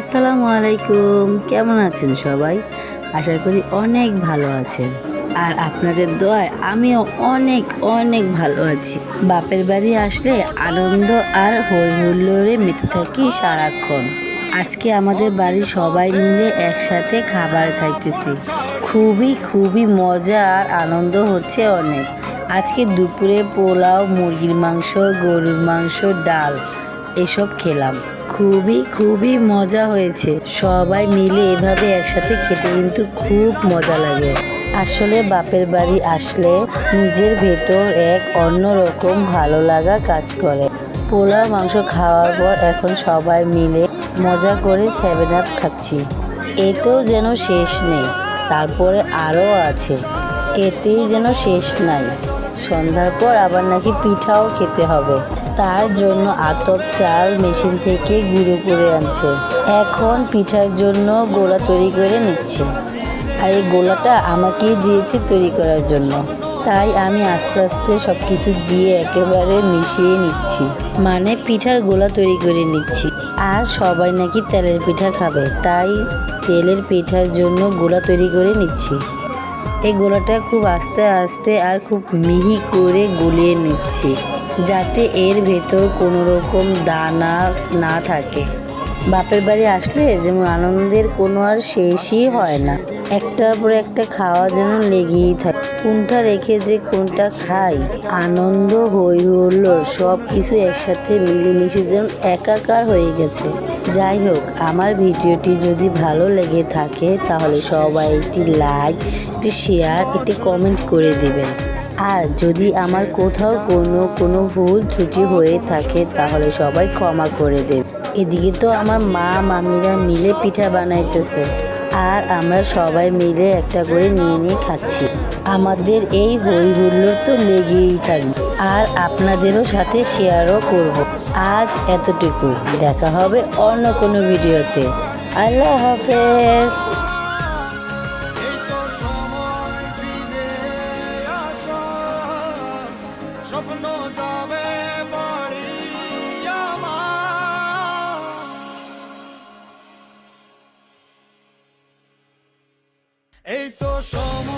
আসসালামু আলাইকুম। কেমন আছেন সবাই? আশা করি অনেক ভালো আছেন। আর আপনাদের দোয়ায় আমিও অনেক অনেক ভালো আছি। বাপের বাড়ি আসলে আনন্দ আর হই হুল্লোড়ে মেতে থাকি সারাক্ষণ। আজকে আমাদের বাড়ির সবাই মিলে একসাথে খাবার খাইতেছি। খুবই খুবই মজা আর আনন্দ হচ্ছে অনেক। আজকে দুপুরে পোলাও, মুরগির মাংস, গরুর মাংস, ডাল, এসব খেলাম। খুবই খুবই মজা হয়েছে। সবাই মিলে এভাবে একসাথে খেতে কিন্তু খুব মজা লাগে। আসলে বাপের বাড়ি আসলে নিজের ভেতর এক অন্যরকম ভালো লাগা কাজ করে। পোলা মাংস খাওয়ার পর এখন সবাই মিলে মজা করে সেভেন আপ খাচ্ছি। এতেও যেন শেষ নেই, তারপরে আরও আছে। এতেই যেন শেষ নাই। সন্ধ্যার পর আবার নাকি পিঠাও খেতে হবে। তার জন্য আতপ চাল মেশিন থেকে গুঁড়ো করে আনছে। এখন পিঠার জন্য গোলা তৈরি করে নিচ্ছে। আর এই গোলাটা আমাকেই দিয়েছে তৈরি করার জন্য। তাই আমি আস্তে আস্তে সব কিছু দিয়ে একেবারে মিশিয়ে নিচ্ছি। মানে পিঠার গোলা তৈরি করে নিচ্ছি। আর সবাই নাকি তেলের পিঠা খাবে। তাই তেলের পিঠার জন্য গোলা তৈরি করে নিচ্ছি। এই গোলাটা খুব আস্তে আস্তে আর খুব মিহি করে গুলিয়ে নিচ্ছি, যাতে এর ভেতর কোনো রকম দানা না থাকে। বাপের বাড়ি আসলে যেমন আনন্দের কোনো আর শেষই হয় না। একটার পর একটা খাওয়া যেন লেগেই থাকে। কোনটা রেখে যে কোনটা খাই? আনন্দ হই হলো সব কিছু একসাথে মিলেমিশে যেন একাকার হয়ে গেছে। যাই হোক, আমার ভিডিওটি যদি ভালো লেগে থাকে, তাহলে সবাই একটি লাইক, একটি শেয়ার, একটি কমেন্ট করে দিবেন। আর যদি আমার কোথাও কোনো কোনো ভুল ত্রুটি হয়ে থাকে, তাহলে সবাই ক্ষমা করে দেবে এদিকে তো আমার মা, মামিরা মিলে পিঠা বানাইতেছে। আর আমরা সবাই মিলে একটা করে নিয়ে নিয়ে খাচ্ছি। আমাদের এই হই হুল্লোড় তো লেগেই থাকবে। আর আপনাদেরও সাথে শেয়ারও করব। আজ এতটুকু। দেখা হবে অন্য কোনো ভিডিওতে। আল্লাহ হাফেজ। স্বপ্ন যাবে। এই তো সময়